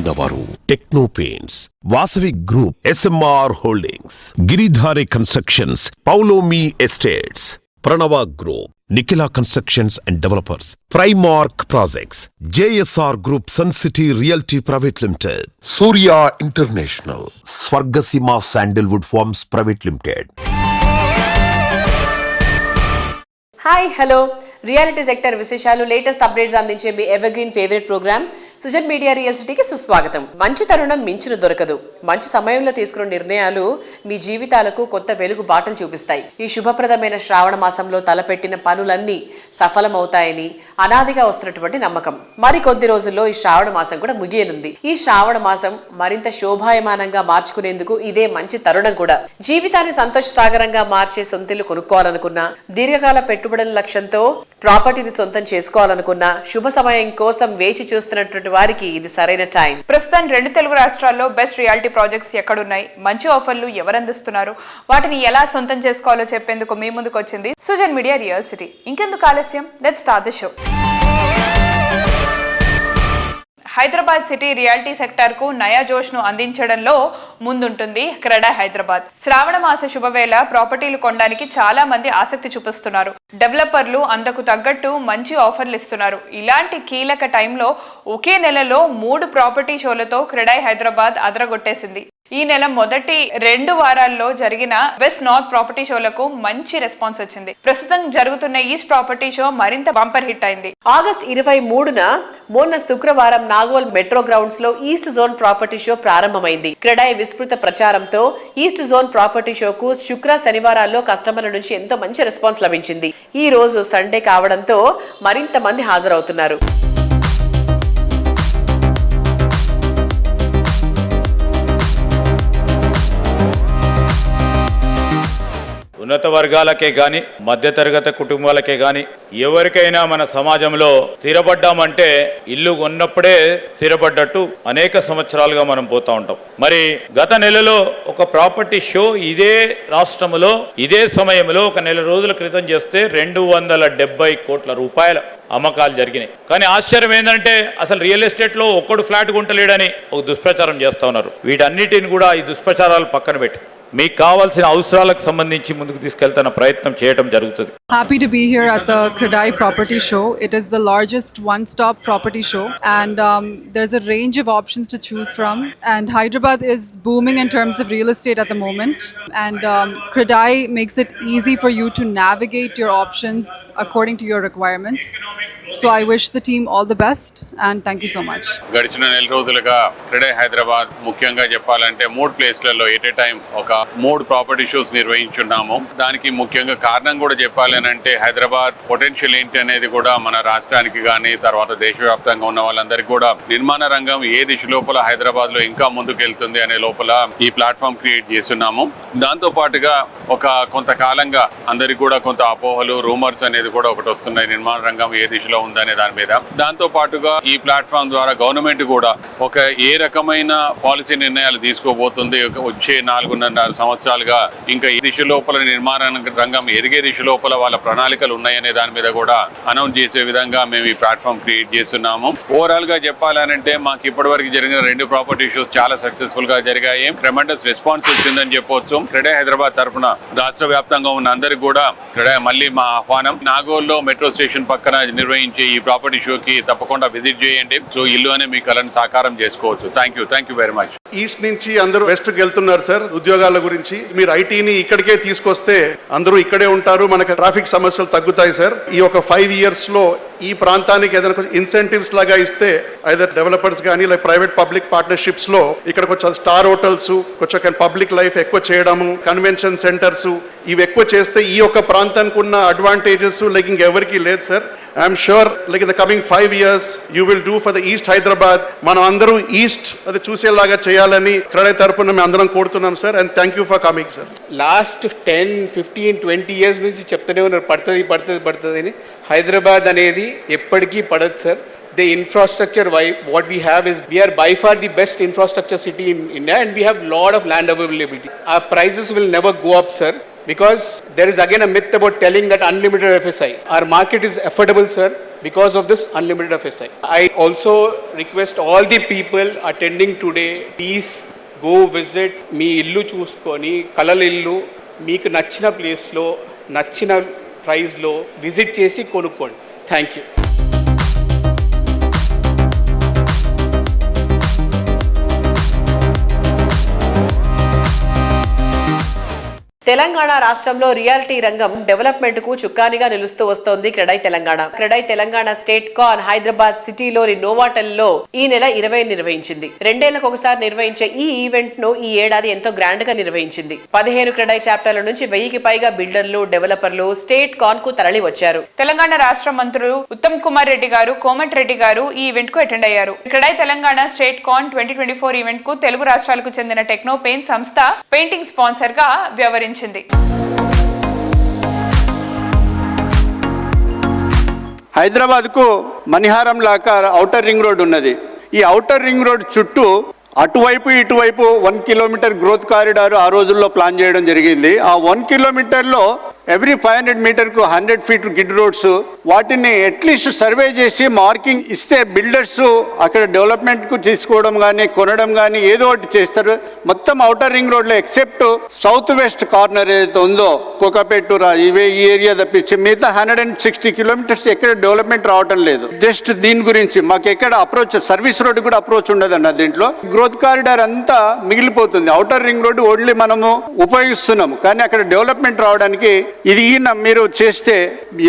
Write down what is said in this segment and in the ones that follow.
సమర్పిస్తున్న Techno Paints Vasavi Group SMR Holdings Giridhari Constructions Paulomi Estates Pranava Group Nikhila Constructions and Developers Primark Projects JSR Group Sun City Realty Private Limited Surya International Swargaseema Sandalwood Farms Private Limited hi hello reality sector విశేషాలు latest updates అందించే మీ evergreen favourite programme Sujan Media Real సిటీకి సుస్వాగతం. మంచి తరుణం మించిన దొరకదు. మంచి సమయంలో తీసుకున్న నిర్ణయాలు మీ జీవితాలకు కొత్త వెలుగు బాటలు చూపిస్తాయి. ఈ శుభప్రదమైన శ్రావణ మాసంలో తలపెట్టిన పనులన్నీ సఫలమవుతాయని అనాదిగా వస్తున్నటువంటి నమ్మకం. మరి కొద్ది రోజుల్లో ఈ శ్రావణ మాసం కూడా ముగియనుంది. ఈ శ్రావణ మాసం మరింత శోభాయమానంగా మార్చుకునేందుకు ఇదే మంచి తరుణం కూడా. జీవితాన్ని సంతోష సాగరంగా మార్చే సొంతిల్లు కొనుక్కోవాలనుకున్నా దీర్ఘకాల పెట్టుబడుల లక్ష్యంతో ప్రాపర్టీని సొంతం చేసుకోవాలనుకున్నా శుభ సమయం కోసం వేచి చూస్తున్నటువంటి వారికి ఇది సరైన టైం. ప్రస్తుతం రెండు తెలుగు రాష్ట్రాల్లో బెస్ట్ రియాలిటీ ప్రాజెక్ట్స్ ఎక్కడున్నాయి? మంచి ఆఫర్లు ఎవరందిస్తున్నారు? వాటిని ఎలా సొంతం చేసుకోవాలో చెప్పేందుకు మీ ముందుకు వచ్చింది సుజన్ మీడియా రియల్ సిటీ. ఇంకెందుకు ఆలస్యం? Let start the show Hyderabad city reality సెక్టార్కు నయా జోష్ను అందించడంలో ముందుంటుంది క్రెడా హైదరాబాద్. శ్రావణ మాస శుభవేళ ప్రాపర్టీలు కొనడానికి చాలా మంది ఆసక్తి చూపిస్తున్నారు. డెవలపర్లు అందుకు తగ్గట్టు మంచి ఆఫర్లు ఇస్తున్నారు. ఇలాంటి కీలక టైంలో ఒకే నెలలో మూడు ప్రాపర్టీ షోలతో క్రెడాయ్ హైదరాబాద్ అదరగొట్టేసింది. ఈ నెల మొదటి రెండు వారాల్లో జరిగిన వెస్ట్ నార్త్ ప్రాపర్టీ షోలకు మంచి రెస్పాన్స్ వచ్చింది. ప్రస్తుతం జరుగుతున్న ఈస్ట్ ప్రాపర్టీ షో మరింత బంపర్ హిట్ అయింది. ఆగస్ట్ ఇరవై మూడున మొన్న శుక్రవారం నాగోల్ మెట్రో గ్రౌండ్స్లో ఈస్ట్ జోన్ ప్రాపర్టీ షో ప్రారంభమైంది. క్రెడాయ్ విస్తృత ప్రచారంతో ఈస్ట్ జోన్ ప్రాపర్టీ షోకు శుక్ర శనివారాల్లో కస్టమర్ల నుంచి ఎంతో మంచి రెస్పాన్స్ లభించింది. ఈ రోజు సండే కావడంతో మరింత మంది హాజరవుతున్నారు. ఉన్నత వర్గాలకే కానీ మధ్యతరగతి కుటుంబాలకే కానీ ఎవరికైనా మన సమాజంలో స్థిరపడ్డామంటే ఇల్లు కొన్నప్పుడే స్థిరపడ్డట్టు అనేక సంవత్సరాలుగా మనం పోతా ఉంటాం. మరి గత నెలలో ఒక ప్రాపర్టీ షో ఇదే రాష్ట్రంలో ఇదే సమయంలో ఒక నెల రోజుల క్రితం చేస్తే రెండు వందల డెబ్బై కోట్ల రూపాయల అమ్మకాలు జరిగినాయి. కానీ ఆశ్చర్యం ఏంటంటే అసలు రియల్ ఎస్టేట్లో ఒక్కడు ఫ్లాట్ కొంటలేడని ఒక దుష్ప్రచారం చేస్తూ ఉన్నారు. వీటన్నిటిని కూడా ఈ దుష్ప్రచారాలు పక్కన పెట్టి. మీకు కావాల్సిన అవసరాలకు సంబంధించి ముందుకు తీసుకెళ్తున్న ప్రయత్నం చేయడం జరుగుతుంది. Happy to be here at the Kredai Property Show. It is the largest one stop property show, and um, there's a range of options to choose from. And Hyderabad is booming in terms of real estate at the moment. And um, Kredai makes it easy for you to navigate your options according to your requirements. So I wish the team all the best, and thank you so much. గడిచిన నెల రోజులుగా క్రెడే హైదరాబాద్ ముఖ్యంగా చెప్పాలంటే మూడు ప్లేస్లలో at a time ఒక మూడు property shows నిర్వహించున్నాము దానికి ముఖ్యంగా కారణం కూడా చెప్పాలి అని అంటే హైదరాబాద్ పొటెన్షియల్ ఏంటి అనేది కూడా మన రాష్ట్రానికి కానీ తర్వాత దేశవ్యాప్తంగా ఉన్న వాళ్ళందరికీ కూడా నిర్మాణ రంగం ఏ దిశ లోపల హైదరాబాద్లో ఇంకా ముందుకెళ్తుంది అనే లోపల ఈ ప్లాట్ఫామ్ క్రియేట్ చేస్తున్నాము. దాంతో పాటుగా ఒక కొంతకాలంగా అందరికి కూడా కొంత అపోహలు రూమర్స్ అనేది కూడా ఒకటి వస్తున్నాయి. నిర్మాణ రంగం ఏ దిశలో ఉందనే దాని మీద. దాంతో పాటుగా ఈ ప్లాట్ఫామ్ ద్వారా గవర్నమెంట్ కూడా ఒక ఏ రకమైన పాలసీ నిర్ణయాలు తీసుకోబోతుంది? వచ్చే నాలుగున్నర సంవత్సరాలుగా ఇంకా ఈ దిశ లోపల నిర్మాణ రంగం ఎరిగే దిశ లోపల వాళ్ళ ప్రణాళికలు ఉన్నాయనే దాని మీద కూడా అనౌన్స్ చేసే విధంగా మేము ఈ ప్లాట్ఫామ్ క్రియేట్ చేస్తున్నాము. ఓవరాల్గా చెప్పాలనంటే మాకు ఇప్పటివరకు జరిగిన రెండు ప్రాపర్టీ షోస్ చాలా సక్సెస్ఫుల్గా జరిగాయి. ట్రెమెండస్ రెస్పాన్స్ వచ్చిందని చెప్పొచ్చు. క్రెడే హైదరాబాద్ తరఫున రాష్ట్ర వ్యాప్తంగా ఉన్న అందరికి కూడా క్రెడే మళ్ళీ మా ఆహ్వానం. నాగోల్లో మెట్రో స్టేషన్ పక్కన నిర్వహించే ఈ ప్రాపర్టీ షోకి తప్పకుండా విజిట్ చేయండి. సో ఇల్లు అనే మీ కళను సాకారం చేసుకోవచ్చు. Thank you thank you very much east నుంచి అందరూ వెస్ట్కి వెళ్తున్నారు సార్ ఉద్యోగాల గురించి. మీరు ఐటీని ఇక్కడికే తీసుకొస్తే అందరూ ఇక్కడే ఉంటారు. మనకు ట్రాఫిక్ సమస్యలు తగ్గుతాయి సార్. ఈ ఒక ఫైవ్ ఇయర్స్లో ఈ ప్రాంతానికి ఏదైనా కొంచెం ఇన్సెంటివ్స్ లాగా ఇస్తే ఐదర్ డెవలపర్స్ కానీ లైక్ ప్రైవేట్ పబ్లిక్ పార్ట్నర్షిప్స్లో ఇక్కడ కొంచెం స్టార్ హోటల్స్ కొంచెం పబ్లిక్ లైఫ్ ఎక్కువ చేయడము కన్వెన్షన్ సెంటర్స్ ఇవి ఎక్కువ చేస్తే ఈ యొక్క ప్రాంతానికి ఉన్న అడ్వాంటేజెస్ లైక్ ఇంకెవరికి లేదు sir. I'm sure like in the coming five years you will do for the east Hyderabad మనం అందరూ ఈస్ట్ అది చూసేలాగా చేయాలని క్రెడై తరపున మేము అందరం కోరుతున్నాం sir and thank you for coming sir last ten fifteen twenty years నుంచి చెప్తూనే ఉన్నారు పడుతుంది పడుతుంది పడుతుంది అని. హైదరాబాద్ అనేది ఎప్పటికీ పడదు sir the infrastructure, what we have is we are by far the best infrastructure city in India and we have lot of land availability. Our prices will never go up, sir. Because there is again a myth about telling that unlimited FSI. Our market is affordable, sir, because of this unlimited FSI. I also request all the people attending today, please go visit మీ ఇల్లు చూసుకొని కలల ఇల్లు మీకు నచ్చిన ప్లేస్లో నచ్చిన ప్రైస్లో విజిట్ చేసి కొనుక్కోండి థ్యాంక్ యూ తెలంగాణ రాష్ట్రంలో రియాలిటీ రంగం డెవలప్మెంట్కు చుక్కానిగా నిలుస్తూ వస్తోంది క్రెడై తెలంగాణ. క్రెడై తెలంగాణ స్టేట్ కాన్ హైదరాబాద్ సిటీలోని నోవాటల్లో ఈ నెల ఇరవై నిర్వహించింది. రెండేళ్ళకు ఒకసారి నిర్వహించే ఈ ఈవెంట్ను ఈ ఏడాది ఎంతో గ్రాండ్గా నిర్వహించింది. పదిహేను క్రెడై చాప్టర్ల నుంచి వెయ్యికి పైగా బిల్డర్లు డెవలపర్లు స్టేట్ కాన్కు తరలి వచ్చారు. తెలంగాణ రాష్ట్ర మంత్రులు ఉత్తమ్ కుమార్ రెడ్డి గారు కోమట్ రెడ్డి గారు ఈ ఈవెంట్కు అటెండ్ అయ్యారు. క్రెడై తెలంగాణ స్టేట్ కాన్ ట్వంటీ ట్వంటీ ఫోర్ ఈవెంట్కు తెలుగు రాష్ట్రాలకు చెందిన టెక్నో పెయిన్ సంస్థ పెయింటింగ్ స్పాన్సర్గా వ్యవహరించారు. వ్యవహరించింది హైదరాబాద్కు మణిహారం లాగా ఔటర్ రింగ్ రోడ్ ఉన్నది. ఈ ఔటర్ రింగ్ రోడ్ చుట్టూ అటువైపు ఇటువైపు వన్ కిలోమీటర్ గ్రోత్ కారిడార్ ఆ రోజుల్లో ప్లాన్ చేయడం జరిగింది. ఆ వన్ కిలోమీటర్లో ఎవ్రీ ఫైవ్ హండ్రెడ్ మీటర్కు హండ్రెడ్ ఫీట్ గిడ్ రోడ్స్ వాటిని అట్లీస్ట్ సర్వే చేసి మార్కింగ్ ఇస్తే బిల్డర్స్ అక్కడ డెవలప్మెంట్కు తీసుకోవడం కానీ కొనడం కానీ ఏదో ఒకటి చేస్తారు. మొత్తం ఔటర్ రింగ్ రోడ్లో ఎక్సెప్ట్ సౌత్ వెస్ట్ కార్నర్ ఏదైతే ఉందో కోకాపేటూరా ఇవే ఈ ఏరియా తప్పించి మిగతా హండ్రెడ్ అండ్ సిక్స్టీ కిలోమీటర్స్ ఎక్కడ డెవలప్మెంట్ రావటం లేదు. జస్ట్ దీని గురించి మాకు ఎక్కడ అప్రోచ్ సర్వీస్ రోడ్ కూడా అప్రోచ్ ఉండదన్న దీంట్లో. గ్రోత్ కారిడార్ అంతా మిగిలిపోతుంది. ఔటర్ రింగ్ రోడ్ ఓన్లీ మనము ఉపయోగిస్తున్నాము. కానీ అక్కడ డెవలప్మెంట్ రావడానికి ఇది ఈయన మీరు చేస్తే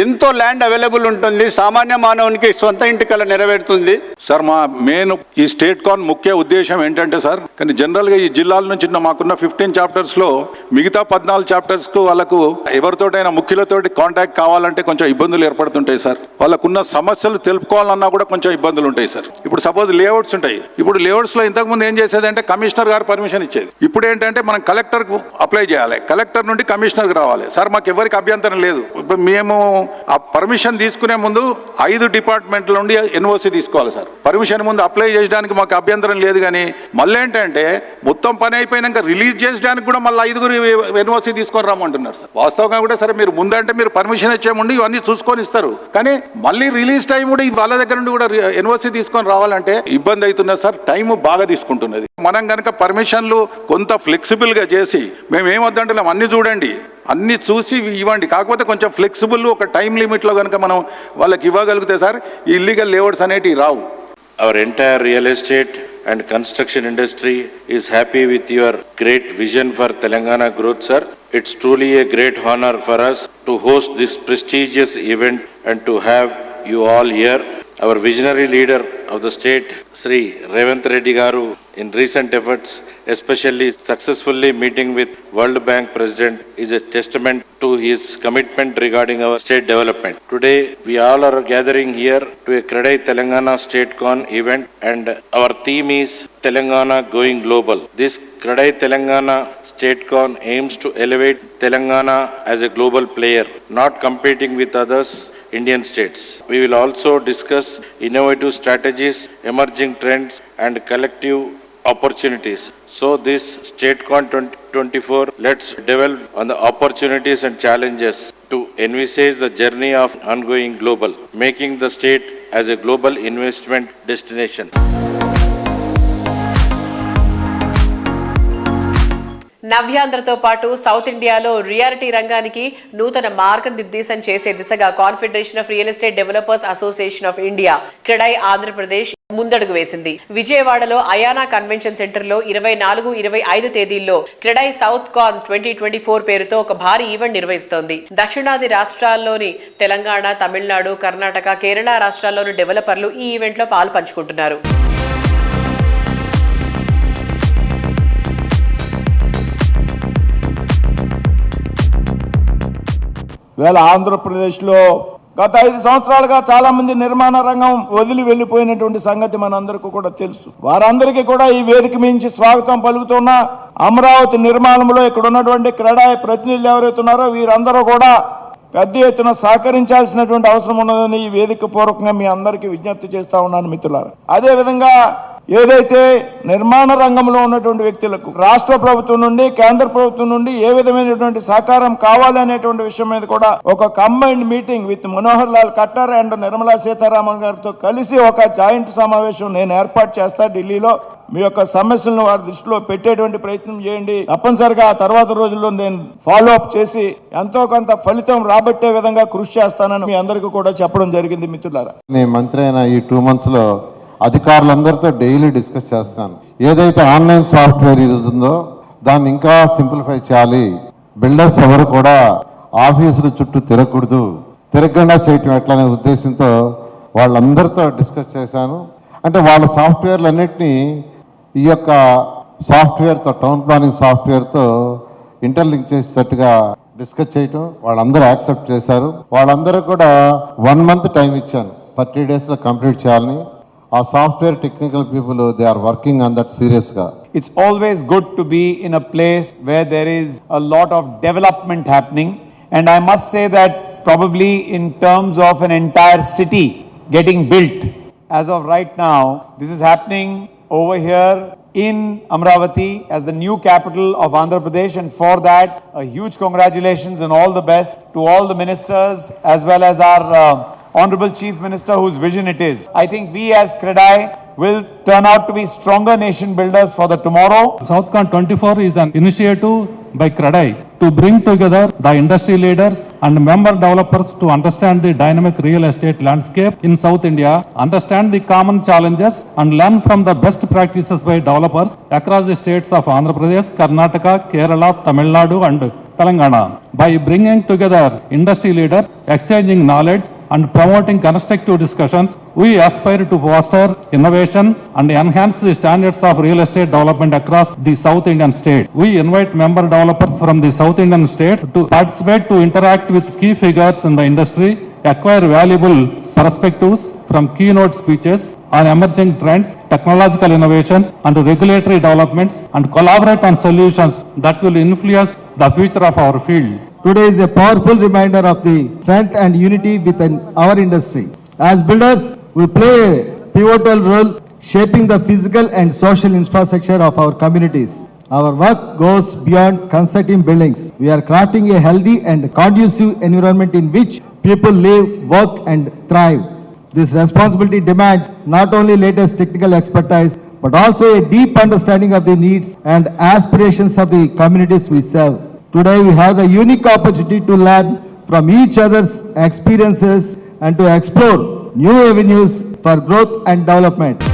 ఎంతో ల్యాండ్ అవైలబుల్ ఉంటుంది సామాన్య మానవునికి సొంత ఇంటికల నెరవేరుతుంది. సార్ మా మెయిన్ ఈ స్టేట్ కాన్ ముఖ్య ఉద్దేశం ఏంటంటే సార్ కానీ జనరల్గా ఈ జిల్లాల నుంచి మాకున్న ఫిఫ్టీన్ చాప్టర్స్లో మిగతా పద్నాలుగు చాప్టర్స్కు వాళ్ళకు ఎవరితోటైనా ముఖ్యులతోటి కాంటాక్ట్ కావాలంటే కొంచెం ఇబ్బందులు ఏర్పడుతుంటాయి సార్. వాళ్ళకున్న సమస్యలు తెలుపుకోవాలన్నా కూడా కొంచెం ఇబ్బందులు ఉంటాయి సార్. ఇప్పుడు సపోజ్ లేఅవుట్స్ ఉంటాయి. ఇప్పుడు లేఅవుట్స్లో ఇంతకుముందు ఏం చేసేదంటే కమిషనర్ గారు పర్మిషన్ ఇచ్చేది. ఇప్పుడు ఏంటంటే మనం కలెక్టర్ అప్లై చేయాలి. కలెక్టర్ నుండి కమిషనర్కి రావాలి. సార్ మాకు ఎవరికి అభ్యంతరం లేదు. ఇప్పుడు మేము ఆ పర్మిషన్ తీసుకునే ముందు ఐదు డిపార్ట్మెంట్ల నుండి ఎన్ఓసి తీసుకోవాలి సార్. పర్మిషన్ ముందు అప్లై చేయడానికి మాకు అభ్యంతరం లేదు కానీ మళ్ళీ ఏంటంటే మొత్తం పని అయిపోయినాక రిలీజ్ చేయడానికి కూడా మళ్ళీ ఐదుగురు ఎన్ఓసి తీసుకొని రమ్మంటున్నారు సార్. వాస్తవంగా కూడా సరే మీరు ముందంటే మీరు పర్మిషన్ ఇచ్చే ముందు ఇవన్నీ చూసుకొని ఇస్తారు. కానీ మళ్ళీ రిలీజ్ టైం కూడా వాళ్ళ దగ్గర నుండి కూడా ఎన్ఓసి తీసుకొని రావాలంటే ఇబ్బంది అవుతున్నది సార్ టైం బాగా తీసుకుంటున్నది. మనం కనుక పర్మిషన్లు కొంత ఫ్లెక్సిబుల్గా చేసి మేము ఏమొద్దంటే అన్ని చూడండి అన్ని చూసి ఇవ్వండి. కాకపోతే కొంచెం ఫ్లెక్సిబుల్ ఒక టైం లిమిట్లో కనుక మనం వాళ్ళకి ఇవ్వగలిగితే సార్ ఇల్లీగల్ లేవర్స్ అనేటివి రావు. Our entire real estate and construction industry is happy with your great vision for Telangana growth sir it's truly a great honour for us to host this prestigious event and to have you all here Our visionary leader of the state, Sri Revant Reddy Garu, in recent efforts, especially successfully meeting with World Bank President, is a testament to his commitment regarding our state development. Today, we all are gathering here to a Kredai Telangana State Con event and our theme is Telangana Going Global. This Kredai Telangana State Con aims to elevate Telangana as a global player, not competing with others Indian states. We will also discuss innovative strategies, emerging trends, and collective opportunities. So this StateCon 2024, let's delve on the opportunities and challenges to envisage the journey of ongoing global, making the state as a global investment destination. నవ్యాంధ్రతో పాటు south ఇండియాలో reality రంగానికి నూతన మార్గనిర్దేశం చేసే దిశగా Confederation of Real Estate Developers Association of India CREDAI Andhra Pradesh ముందడుగు వేసింది. విజయవాడలో అయానా కన్వెన్షన్ సెంటర్లో ఇరవై నాలుగు ఇరవై ఐదు తేదీల్లో CREDAI south con twenty twenty four పేరుతో ఒక భారీ ఈవెంట్ నిర్వహిస్తోంది. దక్షిణాది రాష్ట్రాల్లోని తెలంగాణ తమిళనాడు కర్ణాటక కేరళ రాష్ట్రాల్లోని డెవలపర్లు ఈ ఈవెంట్లో పాలు పంచుకుంటున్నారు. వేళ ఆంధ్రప్రదేశ్లో గత ఐదు సంవత్సరాలుగా చాలా మంది నిర్మాణ రంగం వదిలి వెళ్ళిపోయినటువంటి సంగతి మనందరికీ కూడా తెలుసు. వారందరికీ కూడా ఈ వేదిక మించి స్వాగతం పలుకుతున్న అమరావతి నిర్మాణంలో ఇక్కడ ఉన్నటువంటి క్రీడా ప్రతినిధులు ఎవరైతే ఉన్నారో వీరందరూ కూడా పెద్ద ఎత్తున సహకరించాల్సినటువంటి అవసరం ఉన్నదని ఈ వేదిక పూర్వకంగా మీ అందరికీ విజ్ఞప్తి చేస్తా ఉన్నాను మిత్రులారా. అదే విధంగా ఏదైతే నిర్మాణ రంగంలో ఉన్నటువంటి వ్యక్తులకు రాష్ట్ర ప్రభుత్వం నుండి కేంద్ర ప్రభుత్వం నుండి ఏ విధమైనటువంటి సహకారం కావాలి అనేటువంటి విషయం మీద కూడా ఒక combined meeting with Manohar Lal Khattar and Nirmala Sitharaman గారితో కలిసి ఒక జాయింట్ సమావేశం నేను ఏర్పాటు చేస్తా ఢిల్లీలో. మీ యొక్క సమస్యలను వారి దృష్టిలో పెట్టేటువంటి ప్రయత్నం చేయండి. తప్పనిసరిగా ఆ తర్వాత రోజుల్లో నేను ఫాలో అప్ చేసి ఎంతో కొంత ఫలితం రాబట్టే విధంగా కృషి చేస్తానని మీ అందరికీ కూడా చెప్పడం జరిగింది మిత్రులారా. నేను మంత్రి అయిన ఈ టూ మంత్స్లో అధికారులందరితో డైలీ డిస్కస్ చేస్తాను. ఏదైతే ఆన్లైన్ సాఫ్ట్వేర్ యూజ్ ఉందో దాన్ని ఇంకా సింప్లిఫై చేయాలి. బిల్డర్స్ ఎవరు కూడా ఆఫీసుల చుట్టూ తిరగకూడదు. తిరగకుండా చేయటం ఎట్లనే ఉద్దేశంతో వాళ్ళందరితో డిస్కస్ చేశాను. అంటే వాళ్ళ సాఫ్ట్వేర్లు అన్నిటినీ ఈ యొక్క సాఫ్ట్వేర్తో టౌన్ ప్లానింగ్ సాఫ్ట్వేర్తో ఇంటర్లింక్ చేసేటట్టుగా డిస్కస్ చేయటం వాళ్ళందరూ యాక్సెప్ట్ చేశారు. వాళ్ళందరూ కూడా వన్ మంత్ టైం ఇచ్చాను. థర్టీ డేస్లో కంప్లీట్ చేయాలని. ఆ software technical people they are working on that సీరియస్గా It's always good to be in a place where there is a lot of development happening. And I must say that probably in terms of an entire city getting built, as of right now, this is happening over here in Amravati as the new capital of Andhra Pradesh. And for that, a huge congratulations and all the best to all the ministers as well as our uh, Honorable Chief Minister whose vision it is. I think we as Credai will turn out to be stronger nation builders for the tomorrow. Southcon 24 is an initiative by CREDAI to bring together the industry leaders and member developers to understand the dynamic real estate landscape in South India, understand the common challenges and learn from the best practices by developers across the states of Andhra Pradesh, Karnataka, Kerala, Tamil Nadu and Telangana. By bringing together industry leaders, exchanging knowledge and promoting constructive discussions, we aspire to foster innovation and enhance the standards of real estate development across the South Indian state. We invite member developers from the South Indian states to participate to interact with key figures in the industry, acquire valuable perspectives from keynote speeches on emerging trends, technological innovations and regulatory developments and collaborate on solutions that will influence the future of our field. Today is a powerful reminder of the strength and unity within our industry. As builders, we play a pivotal role shaping the physical and social infrastructure of our communities. Our work goes beyond constructing buildings. We are crafting a healthy and conducive environment in which people live, work and thrive. This responsibility demands not only latest technical expertise, but also a deep understanding of the needs and aspirations of the communities we serve. Today, we have the unique opportunity to learn from each other's experiences and to explore new avenues for growth and development.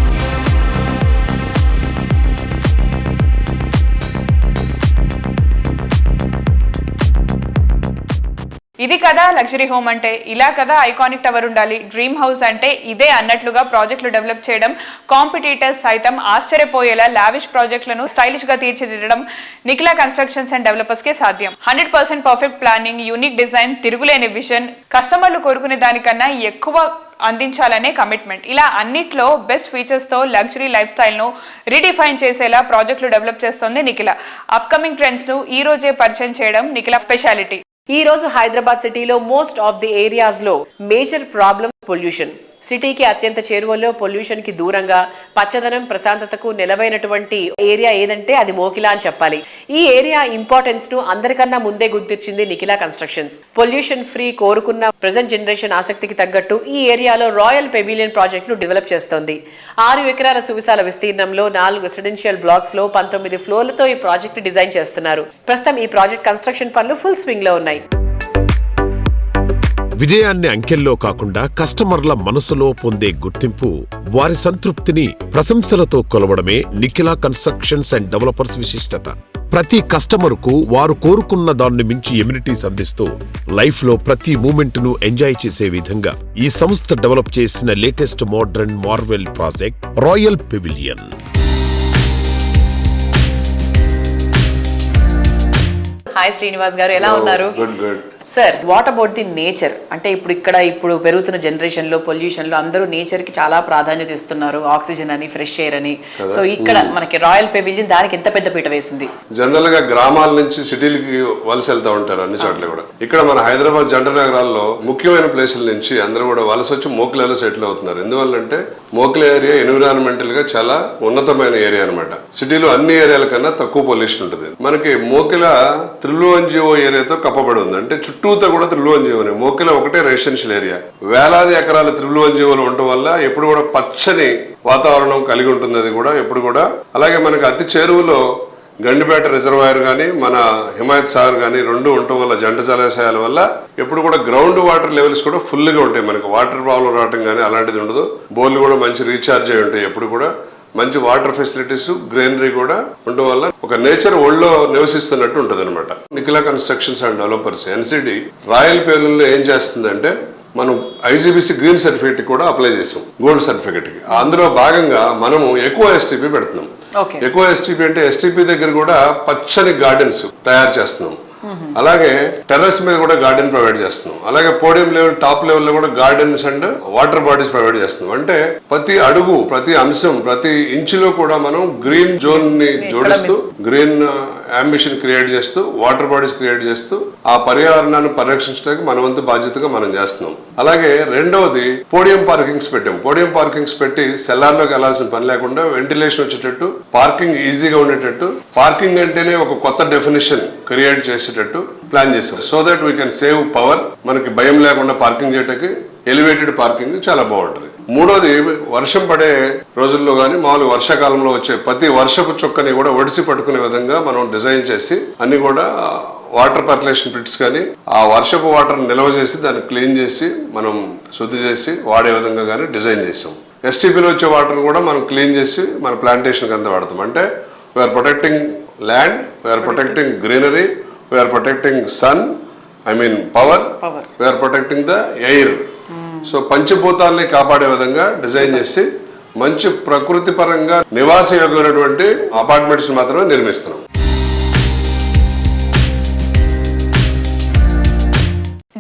ఇది కదా luxury home అంటే ఇలా కదా iconic tower ఉండాలి dream house అంటే ఇదే అన్నట్లుగా ప్రాజెక్టులు డెవలప్ చేయడం కాంపిటీటర్స్ సైతం ఆశ్చర్యపోయేలా లావిష్ ప్రాజెక్టులను స్టైలిష్గా తీర్చిదిద్దడం నిఖిలా కన్స్ట్రక్షన్స్ అండ్ డెవలపర్స్ కే సాధ్యం. Hundred percent perfect planning unique design తిరుగులేని విజన్ కస్టమర్లు కోరుకునే దానికన్నా ఎక్కువ అందించాలనే కమిట్మెంట్. ఇలా అన్నిట్లో బెస్ట్ ఫీచర్స్తో లగ్జరీ లైఫ్ స్టైల్ను రీడిఫైన్ చేసేలా ప్రాజెక్టులు డెవలప్ చేస్తోంది నిఖిల. అప్కమింగ్ ట్రెండ్స్ను ఈ రోజే పరిచయం చేయడం నిఖిల స్పెషాలిటీ. ఈ రోజు హైదరాబాద్ సిటీలో మోస్ట్ ఆఫ్ ది ఏరియాస్లో మేజర్ ప్రాబ్లమ్ పొల్యూషన్. సిటీకి అత్యంత చేరువలో పొల్యూషన్కి దూరంగా పచ్చదనం ప్రశాంతతకు నెలవైనటువంటి ఏరియా ఏదంటే అది మోకిలా అని చెప్పాలి. ఈ ఏరియా ఇంపార్టెన్స్ను అందరికన్నా ముందే గుర్తించింది నిఖిలా కన్స్ట్రక్షన్స్. పొల్యూషన్ ఫ్రీ కోరుకున్న ప్రజెంట్ జనరేషన్ ఆసక్తికి తగ్గట్టు ఈ ఏరియాలో రాయల్ పెవిలియన్ ప్రాజెక్ట్ను డెవలప్ చేస్తోంది. ఆరు ఎకరాల సువిశాల విస్తీర్ణంలో నాలుగు రెసిడెన్షియల్ బ్లాక్స్లో పంతొమ్మిది ఫ్లోర్లతో ఈ ప్రాజెక్ట్ డిజైన్ చేస్తున్నారు. ప్రస్తుతం ఈ ప్రాజెక్ట్ కన్స్ట్రక్షన్ పనులు ఫుల్ స్వింగ్లో ఉన్నాయి. విజయాన్ని అంకెల్లో కాకుండా కస్టమర్ల మనసులో పొందే గుర్తింపు వారి సంతృప్తిని ప్రశంసలతో కొలవడమే నిఖిలా కన్స్ట్రక్షన్స్ అండ్ డెవలపర్స్ విశిష్టత. ప్రతి కస్టమరుకు వారు కోరుకున్న దాన్ని మించి ఎమ్యూనిటీస్ అందిస్తూ లైఫ్లో ప్రతి మూమెంట్ను ఎంజాయ్ చేసే విధంగా ఈ సంస్థ డెవలప్ చేసిన latest modern marvel project royal pavilion. Hi Srinivas garu ఎలా ఉన్నారు? Good good sir what about the nature అంటే ఇప్పుడు ఇక్కడ ఇప్పుడు పెరుగుతున్న జనరేషన్లో పొల్యూషన్లో అందరూ నేచర్కి చాలా ప్రాధాన్యత ఇస్తున్నారు. ఆక్సిజన్ అని ఫ్రెష్ ఎయిర్ అని. సో ఇక్కడ మనకి రాయల్ పెవిలియన్ దానికి ఎంత పెద్ద పీట వేసింది? జనరల్గా గ్రామాల నుంచి సిటీలకి వలస వెళ్తా ఉంటారు అన్ని చోట్ల కూడా. ఇక్కడ మన హైదరాబాద్ జంట నగరాల్లో ముఖ్యమైన ప్లేసుల నుంచి అందరూ కూడా వలస వచ్చి మోకిలలో సెటిల్ అవుతున్నారు. ఎందువల్లంటే మోకిల ఏరియా ఎన్విరాన్మెంటల్గా చాలా ఉన్నతమైన ఏరియా అన్నమాట. సిటీలో అన్ని ఏరియాల కన్నా తక్కువ పొల్యూషన్ ఉంటుంది. మనకి మోకిల త్రిలువన్జీవో ఏరియాతో కప్పబడి ఉంది. అంటే చుట్టూతో కూడా త్రిలువన్జీవోనే మోకిల ఒకటే రెసిడెన్షియల్ ఏరియా వేలాది ఎకరాల త్రిలువన్జీవోలు ఉండటం వల్ల ఎప్పుడు కూడా పచ్చని వాతావరణం కలిగి ఉంటుంది అది కూడా ఎప్పుడు కూడా. అలాగే మనకి అతి చేరువలో గండిపేట రిజర్వాయర్ కానీ మన హిమాయత్ సాగర్ కానీ రెండు ఉండటం వల్ల జంట జలాశయాల వల్ల ఎప్పుడు కూడా గ్రౌండ్ వాటర్ లెవెల్స్ కూడా ఫుల్గా ఉంటాయి మనకి. వాటర్ ప్రాబ్లం రావటం కానీ అలాంటిది ఉండదు. బోర్లు కూడా మంచి రీఛార్జ్ అయి ఉంటాయి ఎప్పుడు కూడా. మంచి వాటర్ ఫెసిలిటీస్ గ్రీనరీ కూడా ఉండడం వల్ల ఒక నేచర్ ఒళ్ళో నివసిస్తున్నట్టు ఉంటుంది అనమాట Nikhila Constructions and Developers NCD royal పేరులో ఏం చేస్తుందంటే మనం ఐజీబీసీ గ్రీన్ సర్టిఫికేట్ కూడా అప్లై చేసాం గోల్డ్ సర్టిఫికేట్కి అందులో భాగంగా మనము ఎక్కువ ఎస్టీపీ పెడుతున్నాం. ఎక్కువ ఎస్టీపీ అంటే ఎస్టీపీ దగ్గర కూడా పచ్చని గార్డెన్స్ తయారు చేస్తున్నాం. అలాగే టెర్రస్ మీద కూడా గార్డెన్ ప్రొవైడ్ చేస్తున్నాం. అలాగే పోడియం లెవెల్ టాప్ లెవెల్లో కూడా gardens and water bodies provide చేస్తున్నాం. అంటే ప్రతి అడుగు ప్రతి అంశం ప్రతి ఇంచులో కూడా మనం గ్రీన్ జోన్ని జోడిస్తూ గ్రీన్ అంబిషన్ క్రియేట్ చేస్తూ వాటర్ బాడీస్ క్రియేట్ చేస్తూ ఆ పర్యావరణాన్ని పరిరక్షించడానికి మన వంతు బాధ్యతగా మనం చేస్తున్నాం. అలాగే రెండవది పోడియం పార్కింగ్స్ పెట్టాం పోడియం పార్కింగ్స్ పెట్టి సెల్లార్లోకి వెళ్ళాల్సిన పని లేకుండా వెంటిలేషన్ వచ్చేటట్టు పార్కింగ్ ఈజీగా ఉండేటట్టు పార్కింగ్ అంటేనే ఒక కొత్త డెఫినేషన్ క్రియేట్ చేసేటట్టు ప్లాన్ చేసాం so that we can save power మనకి భయం లేకుండా పార్కింగ్ చేయడానికి ఎలివేటెడ్ పార్కింగ్ చాలా బాగుంటుంది. మూడోది వర్షం పడే రోజుల్లో కానీ మామూలు వర్షాకాలంలో వచ్చే ప్రతి వర్షపు చుక్కని కూడా ఒడిసి పట్టుకునే విధంగా మనం డిజైన్ చేసి అన్ని కూడా వాటర్ పర్కులేషన్ పిట్స్ కానీ ఆ వర్షపు వాటర్ నిల్వ చేసి దాన్ని క్లీన్ చేసి మనం శుద్ధి చేసి వాడే విధంగా కానీ డిజైన్ చేసాం. ఎస్టీపీలో వచ్చే వాటర్ కూడా మనం క్లీన్ చేసి మన ప్లాంటేషన్కి అంతా వాడతాం. అంటే we are protecting land we are protecting greenery we are protecting sun I mean power we are protecting the air so పంచభూతాల్ని కాపాడే విధంగా డిజైన్ చేసి మంచి ప్రకృతి పరంగా నివాస యోగ్యమైనటువంటి అపార్ట్మెంట్స్ మాత్రమే నిర్మిస్తున్నాం.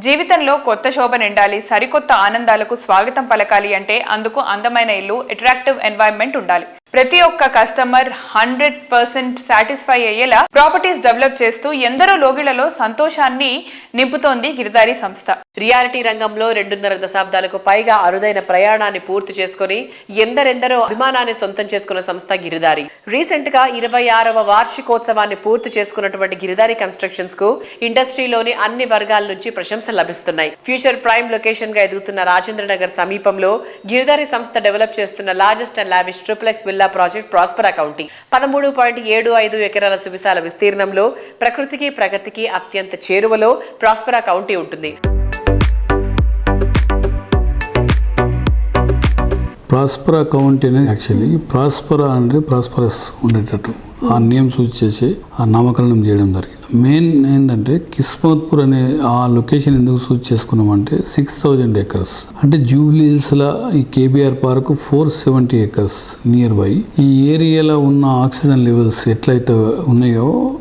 జీవితంలో కొత్త శోభ నిండాలి సరికొత్త ఆనందాలకు స్వాగతం పలకాలి అంటే అందుకు అందమైన ఇల్లు అట్రాక్టివ్ ఎన్వైరన్మెంట్ ఉండాలి. ప్రతి ఒక్క కస్టమర్ హండ్రెడ్ పర్సెంట్ సాటిస్ఫై అయ్యేలా ప్రాపర్టీస్ డెవలప్ చేస్తూ ఎందరో లోగిళ్ళలో సంతోషాన్ని నింపుతోంది గిరిదారి సంస్థ. రియాలిటీ రంగంలో రెండున్నర దశాబ్దాలకు పైగా అరుదైన ప్రయాణాన్ని పూర్తి చేసుకుని ఎందరెందరో అభిమానాన్ని సొంతం చేసుకున్న సంస్థ గిరిదారి రీసెంట్గా ఇరవై ఆరవ వార్షికోత్సవాన్ని పూర్తి చేసుకున్నటువంటి గిరిదారి కన్స్ట్రక్షన్స్కు ఇండస్ట్రీలోని అన్ని వర్గాల నుంచి ప్రశంసలు లభిస్తున్నాయి. ఫ్యూచర్ ప్రైమ్ లొకేషన్గా ఎదుగుతున్న రాజేంద్ర నగర్ సమీపంలో గిరిదారి సంస్థ డెవలప్ చేస్తున్న largest and lavish triplex villa project Prosper County. పదమూడు పాయింట్ ఏడు ఐదు ఎకరాల సువిశాల విస్తీర్ణంలో ప్రకృతికి ప్రగతికి అత్యంత చేరువలో ప్రాస్పరా కౌంటీ ఉంటుంది. ప్రాస్పరా కౌంటీ అనేది యాక్చువల్లీ ప్రాస్పరా అంటే ప్రాస్పరస్ ఉండేటట్టు. ఆ నేమ్ సూచి చేసి ఆ నామకరణం చేయడం జరిగింది. మెయిన్ ఏంటంటే కిస్మత్పూర్ అనే ఆ లొకేషన్ ఎందుకు సూచి చేసుకున్నామంటే సిక్స్ థౌజండ్ ఏకర్స్. అంటే జూబ్లీస్లో ఈ KBR park four seventy acres near by. ఈ ఏరియాలో ఉన్న ఆక్సిజన్ లెవెల్స్ ఎట్లయితే ఉన్నాయో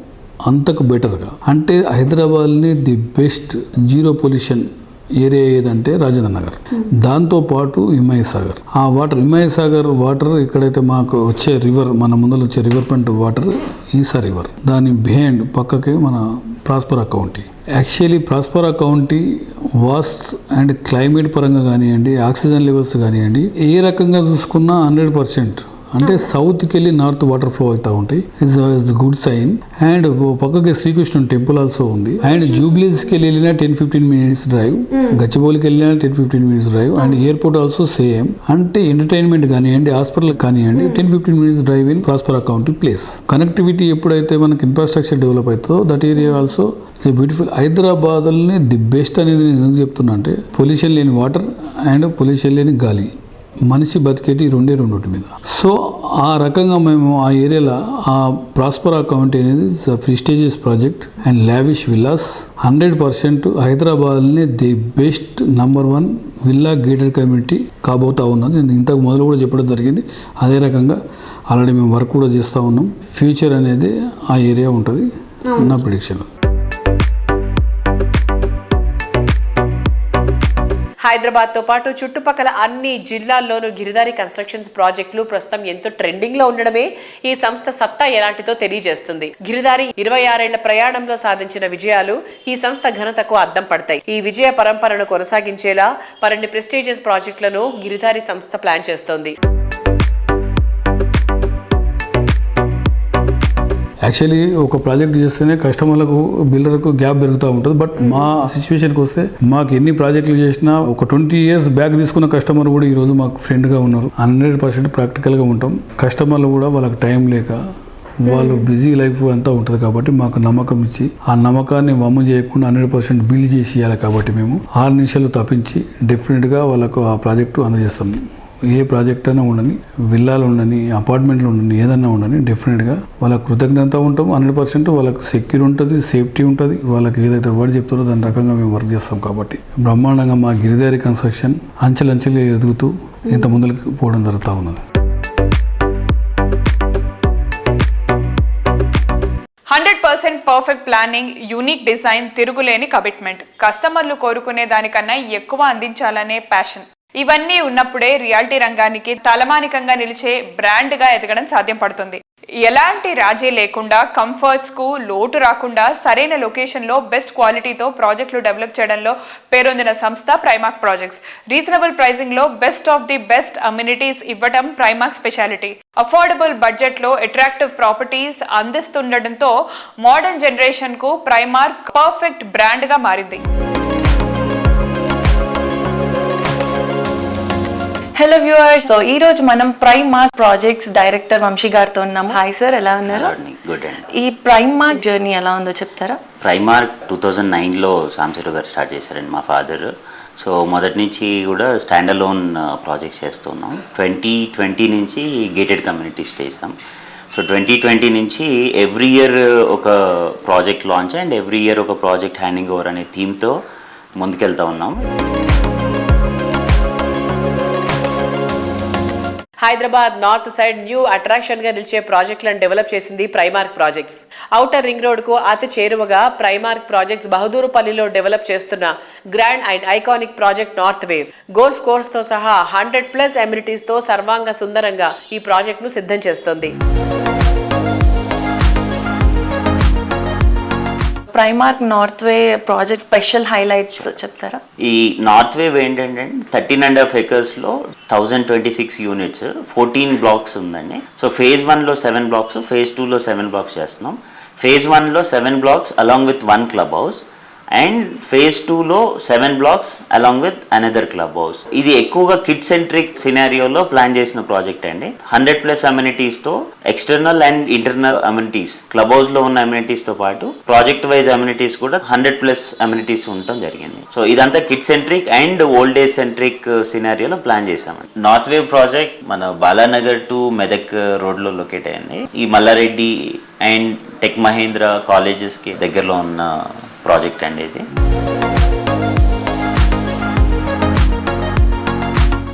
అంతకు బెటర్గా. అంటే హైదరాబాద్ని the best zero pollution area ఏదంటే రాజేంద్ర నగర్ దాంతో పాటు సాగర్ ఆ వాటర్ హిమయ సాగర్ వాటర్ ఎక్కడైతే మాకు వచ్చే రివర్ మన ముందర వచ్చే river front water Esa river దాని బిహైండ్ పక్కకి మన Prospera County actually Prospera County was and climate పరంగా కానివ్వండి ఆక్సిజన్ లెవెల్స్ కానివ్వండి ఏ రకంగా చూసుకున్నా హండ్రెడ్ పర్సెంట్ అంటే సౌత్కి వెళ్ళి నార్త్ వాటర్ ఫ్లో అవుతూ ఉంటాయి. ఇట్స్ గుడ్ సైన్ అండ్ పక్కకి శ్రీకృష్ణుని టెంపుల్ ఆల్సో ఉంది. అండ్ జూబ్లీస్కి వెళ్ళిన టెన్ ఫిఫ్టీన్ మినిట్స్ డ్రైవ్ గచ్చిబౌలికి వెళ్ళిన ten fifteen minutes drive and airport also same అంటే ఎంటర్టైన్మెంట్ కానివ్వండి హాస్పిటల్ కానివ్వండి ten fifteen minutes drive in Prosper County place connectivity ఎప్పుడైతే మనకి ఇన్ఫ్రాస్ట్రక్చర్ డెవలప్ అవుతుందో దట్ ఏరియా ఆల్సో బ్యూటిఫుల్ హైదరాబాద్ని ది బెస్ట్ అనేది నేను ఎందుకు చెప్తున్నా అంటే పొల్యూషన్ లేని వాటర్ అండ్ పొల్యూషన్ లేని గాలి. మనిషి బతికేటి రెండే రెండుటి మీద. సో ఆ రకంగా మేము ఆ ఏరియాలో ఆ ప్రాస్పరా కౌంటీ అనేది prestigious project and lavish villas hundred percent హైదరాబాద్ని the best number one villa gated community కాబోతా ఉన్నది. నేను ఇంతకు మొదలు కూడా చెప్పడం జరిగింది. అదే రకంగా ఆల్రెడీ మేము వర్క్ కూడా చేస్తూ ఉన్నాం. ఫ్యూచర్ అనేది ఆ ఏరియా ఉంటుంది. నా ప్రిడిక్షన్ హైదరాబాద్తో పాటు చుట్టుపక్కల అన్ని జిల్లాల్లోనూ గిరిదారి కన్స్ట్రక్షన్స్ ప్రాజెక్టులు ప్రస్తుతం ఎంతో ట్రెండింగ్లో ఉండడమే ఈ సంస్థ సత్తా ఎలాంటిదో తెలియజేస్తుంది. గిరిదారి ఇరవై ఆరేళ్ళ ప్రయాణంలో సాధించిన విజయాలు ఈ సంస్థ ఘనతకు అద్దం పడతాయి. ఈ విజయ పరంపరను కొనసాగించేలా మరిన్ని ప్రెస్టీజియస్ ప్రాజెక్టులను గిరిదారి సంస్థ ప్లాన్ చేస్తోంది. యాక్చువల్లీ ఒక ప్రాజెక్ట్ చేస్తేనే కస్టమర్లకు బిల్డర్కు గ్యాప్ పెరుగుతూ ఉంటుంది. బట్ మా సిచ్యువేషన్కి వస్తే మాకు ఎన్ని ప్రాజెక్టులు చేసినా ఒక ట్వంటీ ఇయర్స్ బ్యాక్ తీసుకున్న కస్టమర్ కూడా ఈరోజు మాకు ఫ్రెండ్గా ఉన్నారు. హండ్రెడ్ పర్సెంట్ ప్రాక్టికల్గా ఉంటాం. కస్టమర్లు కూడా వాళ్ళకి టైం లేక వాళ్ళు బిజీ లైఫ్ అంతా ఉంటుంది కాబట్టి మాకు నమ్మకం ఇచ్చి ఆ నమ్మకాన్ని వమ్ము చేయకుండా హండ్రెడ్ పర్సెంట్ బిల్ చేసి ఇవ్వాలి కాబట్టి మేము. ఆరు నిమిషాలు తప్పించి డెఫినెట్గా వాళ్ళకు ఆ ప్రాజెక్టు అందజేస్తాము ఏ ప్రాజెక్ట్ అయినా ఉండని విల్లాలు ఉండని అపార్ట్మెంట్లు ఉండని ఏదన్నా ఉండని డెఫినెట్గా వాళ్ళకి కృతజ్ఞత ఉంటాం హండ్రెడ్ పర్సెంట్ వాళ్ళకి సెక్యూర్ ఉంటుంది సేఫ్టీ ఉంటుంది. వాళ్ళకి ఏదైతే వర్డ్ చెప్తారో దాని రకంగా మేము వర్క్ చేస్తాం కాబట్టి. బ్రహ్మాండంగా మా గిరిదారి కన్స్ట్రక్షన్ అంచెలంచెలు ఎదుగుతూ ఇంత ముందుకు పోవడం జరుగుతూ ఉన్నది. Hundred percent perfect planning unique design తిరుగులేని కమిట్మెంట్. కస్టమర్లు కోరుకునే దానికన్నా ఎక్కువ అందించాలనే ప్యాషన్. ఇవన్నీ ఉన్నప్పుడే రియాలిటీ రంగానికి తలమానికంగా నిలిచే బ్రాండ్గా ఎదగడం సాధ్యం పడుతుంది. ఎలాంటి రాజీ లేకుండా కంఫర్ట్స్కు లోటు రాకుండా సరైన లొకేషన్లో బెస్ట్ క్వాలిటీతో ప్రాజెక్టులు డెవలప్ చేయడంలో పేరొందిన సంస్థ ప్రైమాక్ projects. Reasonable ప్రైసింగ్లో best of the best amenities ఇవ్వడం ప్రైమాక్ స్పెషాలిటీ. అఫోర్డబుల్ బడ్జెట్లో అట్రాక్టివ్ ప్రాపర్టీస్ అందిస్తుండటంతో మోడర్న్ జనరేషన్కు ప్రైమార్క్ పర్ఫెక్ట్ బ్రాండ్గా మారింది. హలో వ్యూవర్స్ సో ఈ రోజు మనం prime mark projects director Vamsi గారితో ఉన్నాము. హాయ్ సార్ ఎలా ఉన్నారు? గుడ్ అండి ఈ ప్రైమ్ మార్క్ జర్నీ ఎలా ఉందో చెప్తారా? ప్రైమార్క్ టూ థౌజండ్ నైన్లో సాంసరు గారు స్టార్ట్ చేశారండి మా ఫాదర్ సో మొదటి నుంచి కూడా స్టాండ్ అలోన్ ప్రాజెక్ట్స్ చేస్తున్నాం ట్వంటీ ట్వంటీ నుంచి గేటెడ్ కమ్యూనిటీస్ చేసాం సో ట్వంటీ ట్వంటీ నుంచి ఎవ్రీ ఇయర్ ఒక project launch and every year ఒక ప్రాజెక్ట్ హ్యాండింగ్ ఓవర్ అనే థీమ్తో ముందుకెళ్తా ఉన్నాం. హైదరాబాద్ నార్త్ సైడ్ న్యూ అట్రాక్షన్గా నిలిచే ప్రాజెక్టులను డెవలప్ చేసింది ప్రైమార్క్ ప్రాజెక్ట్స్. ఔటర్ రింగ్ రోడ్కు అతి చేరువగా ప్రైమార్క్ ప్రాజెక్ట్స్ బహదూరుపల్లిలో డెవలప్ చేస్తున్న grand and iconic project North Wave. Golf కోర్స్తో సహా హండ్రెడ్ ప్లస్ అమ్యూనిటీస్తో సర్వాంగ సుందరంగా ఈ ప్రాజెక్ట్ను సిద్ధం చేస్తోంది. Primark north way project special highlights చెప్తారా? ఈ నార్త్ వేవ్ ఏంటంటే thirteen and half ఎకర్స్లో thousand twenty six units fourteen blocks ఉందండి. సో ఫేజ్ వన్లో సెవెన్ బ్లాక్స్ ఫేజ్ టూలో సెవెన్ బ్లాక్స్ చేస్తున్నాం. ఫేజ్ వన్లో seven blocks along with one club house and phase టూలో seven blocks along with another club house ఇది ఎక్కువగా kid centric సినారియోలో plan చేసిన ప్రాజెక్ట్ అండి. Hundred plus అమ్యూనిటీస్తో external and internal amenities club హౌస్లో ఉన్న అమ్యూనిటీస్తో పాటు ప్రాజెక్ట్ వైజ్ అమ్యూనిటీస్ కూడా హండ్రెడ్ ప్లస్ అమ్యూనిటీస్ ఉండటం జరిగింది. సో ఇదంతా kid centric and old age centric సినారియోలో plan చేశామండి. నార్త్ వేవ్ ప్రాజెక్ట్ మన బాలానగర్ టు మెదక్ రోడ్లో లొకేట్ అయ్యింది ఈ మల్లారెడ్డి అండ్ టెక్ మహేంద్ర కాలేజెస్కి దగ్గరలో ఉన్న ప్రాజెక్ట్ అండి ఇది.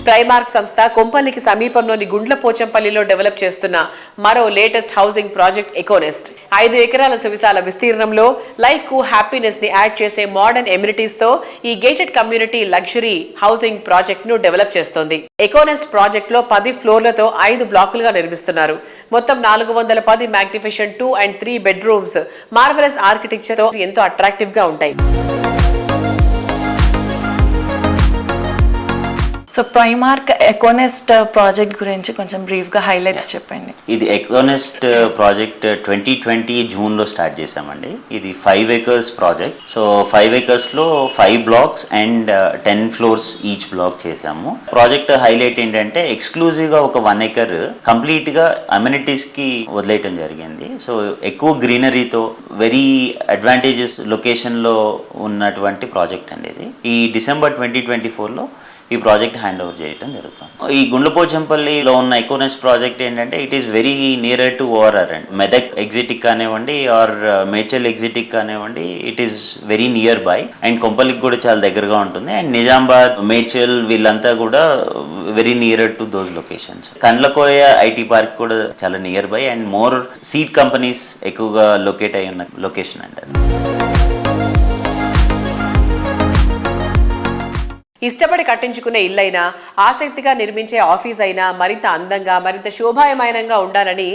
ప్రైమార్క్ సంస్థ కొంపల్లికి సమీపంలోని గుండ్లపోచంపల్లిలో డెవలప్ చేస్తున్న మరో లేటెస్ట్ హౌసింగ్ ప్రాజెక్ట్ ఎకోనెస్ట్. ఐదు ఎకరాల సువిశాల విస్తీర్ణంలో లైఫ్కు హ్యాపీనెస్ని యాడ్ చేసే మోడర్న్ ఎమ్యూనిటీస్తో ఈ గేటెడ్ కమ్యూనిటీ లగ్జరీ హౌసింగ్ ప్రాజెక్ట్ను డెవలప్ చేస్తోంది. ఎకోనెస్ట్ ప్రాజెక్ట్లో పది ఫ్లోర్లతో ఐదు బ్లాకులుగా నిర్మిస్తున్నారు. మొత్తం నాలుగు వందల పది magnificent two and three bedrooms marvellous ఆర్కిటెక్చర్తో ఎంతో అట్రాక్టివ్గా ఉంటాయి. సో ప్రైమార్క్ ఎకోనెస్ట్ ప్రాజెక్ట్ గురించి కొంచెం బ్రీఫ్గా హైలైట్స్ చెప్పండి. ఇది ఎకోనెస్ట్ ప్రాజెక్ట్ ట్వంటీ ట్వంటీ జూన్లో స్టార్ట్ చేసామండి ఇది five acres project so five ఏకర్స్లో five blocks and ten floors each block చేసాము ప్రాజెక్ట్ హైలైట్ ఏంటంటే ఎక్స్క్లూజివ్గా ఒక వన్ ఏకర్ కంప్లీట్గా అమ్యూనిటీస్కి వదిలేయటం జరిగింది. సో ఎక్కువ గ్రీనరీతో వెరీ అడ్వాంటేజెస్ లొకేషన్లో ఉన్నటువంటి ప్రాజెక్ట్ అండి ఇది. ఈ డిసెంబర్ ట్వంటీ ట్వంటీ ఫోర్లో ఈ ప్రాజెక్ట్ హ్యాండ్ ఓవర్ చేయడం జరుగుతుంది. ఈ గుండ్లపోచంపల్లిలో ఉన్న ఎకోనెస్ ప్రాజెక్ట్ ఏంటంటే it is very near to ORR and. Medak exotic కానివ్వండి ఆర్ uh, మేడ్చల్ ఎగ్జిటిక్ కానివ్వండి it is very near by and కొంపల్లికి కూడా చాలా దగ్గరగా ఉంటుంది. అండ్ నిజామాబాద్ మేడ్చల్ వీళ్ళంతా కూడా very near to those locations Kandlakoya IT park కూడా చాలా near by and more seed companies ఎక్కువగా లొకేట్ అయి ఉన్న లొకేషన్ అంటారు ఇష్టపడి కట్టించుకునే ఇల్లైనా ఆసక్తిగా నిర్మించే ఆఫీస్ అయినా మరింత అందంగా మరింత శోభాయమానంగా ఉండాలని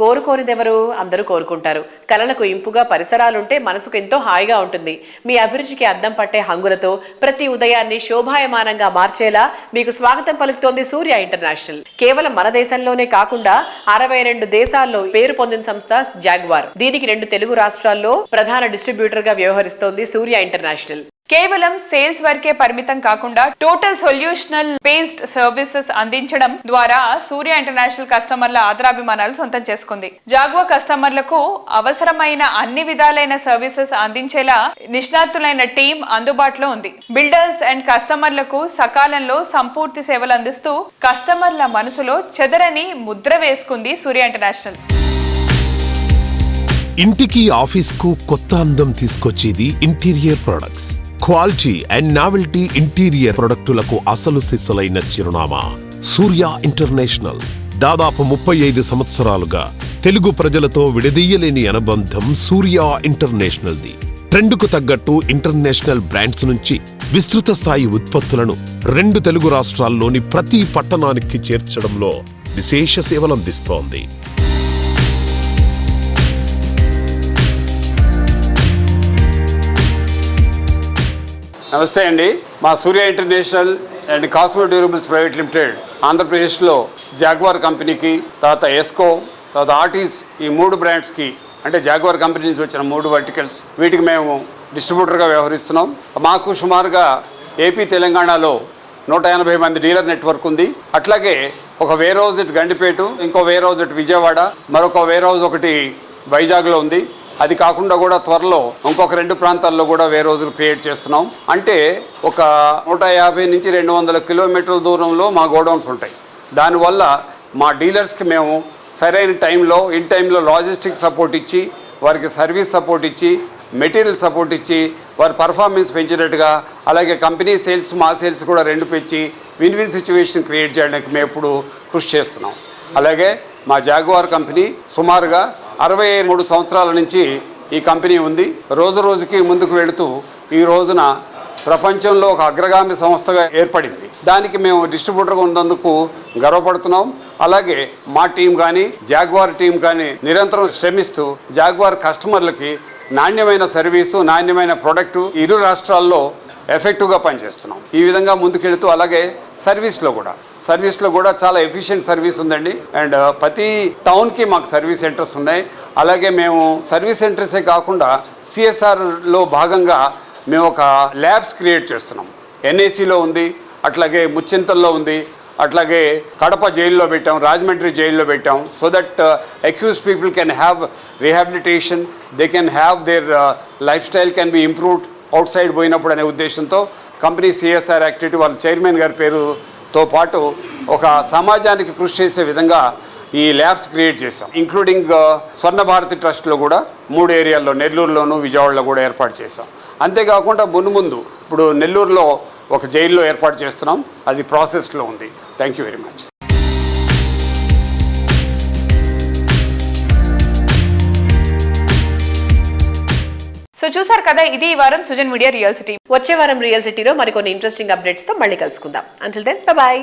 కోరుకోనిదెవరు? అందరూ కోరుకుంటారు. కళలకు ఇంపుగా పరిసరాలుంటే మనసుకు ఎంతో హాయిగా ఉంటుంది. మీ అభిరుచికి అద్దం పట్టే హంగులతో ప్రతి ఉదయాన్ని శోభాయమానంగా మార్చేలా మీకు స్వాగతం పలుకుతోంది సూర్య ఇంటర్నేషనల్. కేవలం మన దేశంలోనే కాకుండా అరవై రెండు దేశాల్లో పేరు పొందిన సంస్థ జాగ్వార్. దీనికి రెండు తెలుగు రాష్ట్రాల్లో ప్రధాన డిస్ట్రిబ్యూటర్గా వ్యవహరిస్తోంది సూర్య ఇంటర్నేషనల్. కేవలం సేల్స్ వరకే పరిమితం కాకుండా టోటల్ సొల్యూషనల్ బేస్డ్ సర్వీసెస్ అందించడం ద్వారా సూర్య ఇంటర్నేషనల్ కస్టమర్ల ఆదరాభిమానాలు సొంతం చేసుకుంది. జాగ్వా కస్టమర్లకు అవసరమైన అన్ని విధాలైన సర్వీసెస్ అందించేలా నిష్ణాతులైన టీం అందుబాటులో ఉంది. బిల్డర్స్ అండ్ కస్టమర్లకు సకాలంలో సంపూర్తి సేవలు అందిస్తూ కస్టమర్ల మనసులో చెదరని ముద్ర వేసుకుంది సూర్య ఇంటర్నేషనల్. ఇంటికి ఆఫీస్కు కొత్త అందం తీసుకొచ్చేది interior products. Quality and novelty interior ప్రొడక్టులకు అసలు సిసలైన చిరునామా. సూర్య ఇంటర్నేషనల్. దాదాపు ముప్పై ఐదు సంవత్సరాలుగా తెలుగు ప్రజలతో విడదీయలేని అనుబంధం సూర్య ఇంటర్నేషనల్ది. ట్రెండ్కు తగ్గట్టు ఇంటర్నేషనల్ బ్రాండ్స్ నుంచి విస్తృత స్థాయి ఉత్పత్తులను రెండు తెలుగు రాష్ట్రాల్లోని ప్రతి పట్టణానికి చేర్చడంలో విశేష సేవలందిస్తోంది. నమస్తే అండి. మా Surya international and Cosmo durables private limited ఆంధ్రప్రదేశ్లో జాగ్వార్ కంపెనీకి తర్వాత ఎస్కో తర్వాత ఆర్టీస్ ఈ మూడు బ్రాండ్స్కి అంటే జాగ్వార్ కంపెనీ నుంచి వచ్చిన మూడు వర్టికల్స్ వీటికి మేము డిస్ట్రిబ్యూటర్గా వ్యవహరిస్తున్నాం. మాకు సుమారుగా ఏపీ తెలంగాణలో నూట ఎనభై మంది డీలర్ నెట్వర్క్ ఉంది. అట్లాగే ఒక వేర్ హౌస్ ఇటు గండిపేట ఇంకో వేర్ హౌస్ ఇటు విజయవాడ మరొక వేర్ హౌస్ ఒకటి వైజాగ్లో ఉంది. అది కాకుండా కూడా త్వరలో ఇంకొక రెండు ప్రాంతాల్లో కూడా వేరే రోజులు క్రియేట్ చేస్తున్నాం. అంటే ఒక నూట యాభై నుంచి రెండు వందల కిలోమీటర్ల దూరంలో మా గోడౌన్స్ ఉంటాయి. దానివల్ల మా డీలర్స్కి మేము సరైన టైంలో ఇన్ టైంలో లాజిస్టిక్ సపోర్ట్ ఇచ్చి వారికి సర్వీస్ సపోర్ట్ ఇచ్చి మెటీరియల్ సపోర్ట్ ఇచ్చి వారి పర్ఫార్మెన్స్ పెంచినట్టుగా అలాగే కంపెనీ సేల్స్ మా సేల్స్ కూడా రెండు పెంచి విన్ విన్ సిచ్యువేషన్ క్రియేట్ చేయడానికి మేము ఎప్పుడు కృషి చేస్తున్నాం. అలాగే మా జాగువార్ కంపెనీ సుమారుగా అరవై మూడు సంవత్సరాల నుంచి ఈ కంపెనీ ఉంది. రోజు రోజుకి ముందుకు వెళుతూ ఈ రోజున ప్రపంచంలో ఒక అగ్రగామి సంస్థగా ఏర్పడింది. దానికి మేము డిస్ట్రిబ్యూటర్గా ఉన్నందుకు గర్వపడుతున్నాం. అలాగే మా టీం కానీ జాగ్వార్ టీం కానీ నిరంతరం శ్రమిస్తూ జాగ్వార్ కస్టమర్లకి నాణ్యమైన సర్వీసు నాణ్యమైన ప్రోడక్టు ఇరు రాష్ట్రాల్లో ఎఫెక్టివ్గా పనిచేస్తున్నాం. ఈ విధంగా ముందుకెళ్తూ అలాగే సర్వీస్లో కూడా. సర్వీస్లో కూడా చాలా ఎఫిషియెంట్ సర్వీస్ ఉందండి. అండ్ uh, ప్రతి టౌన్కి మాకు సర్వీస్ సెంటర్స్ ఉన్నాయి. అలాగే మేము సర్వీస్ సెంటర్సే కాకుండా సిఎస్ఆర్లో భాగంగా మేము ఒక ల్యాబ్స్ క్రియేట్ చేస్తున్నాం. ఎన్ఏసీలో ఉంది అట్లాగే ముచ్చింతల్లో ఉంది అట్లాగే కడప జైల్లో పెట్టాం రాజమండ్రి జైల్లో పెట్టాం. So that accuse people can have rehabilitation they can have their lifestyle can be improved outside పోయినప్పుడు అనే ఉద్దేశంతో కంపెనీ సిఎస్ఆర్ యాక్టివిటీ వాళ్ళ చైర్మన్ గారి పేరు తో పాటు ఒక సమాజానికి కృషి చేసే విధంగా ఈ ల్యాబ్స్ క్రియేట్ చేసాం ఇంక్లూడింగ్ uh, స్వర్ణ భారతి ట్రస్ట్లో కూడా మూడు ఏరియాల్లో నెల్లూరులోను విజయవాడలో కూడా ఏర్పాటు చేసాం అంతేకాకుండా మును ముందు ఇప్పుడు నెల్లూరులో ఒక జైల్లో ఏర్పాటు చేస్తున్నాం. అది ప్రాసెస్లో ఉంది. Thank you very much so చూసారు కదా ఇది ఈ వారం సుజన్ మీడియా రియల్ సిటీ. వచ్చే వారం రియల్ సిటీలో మరికొన్ని ఇంట్రెస్టింగ్ అప్డేట్స్తో మళ్ళీ కలుసుకుందాం. Until then bye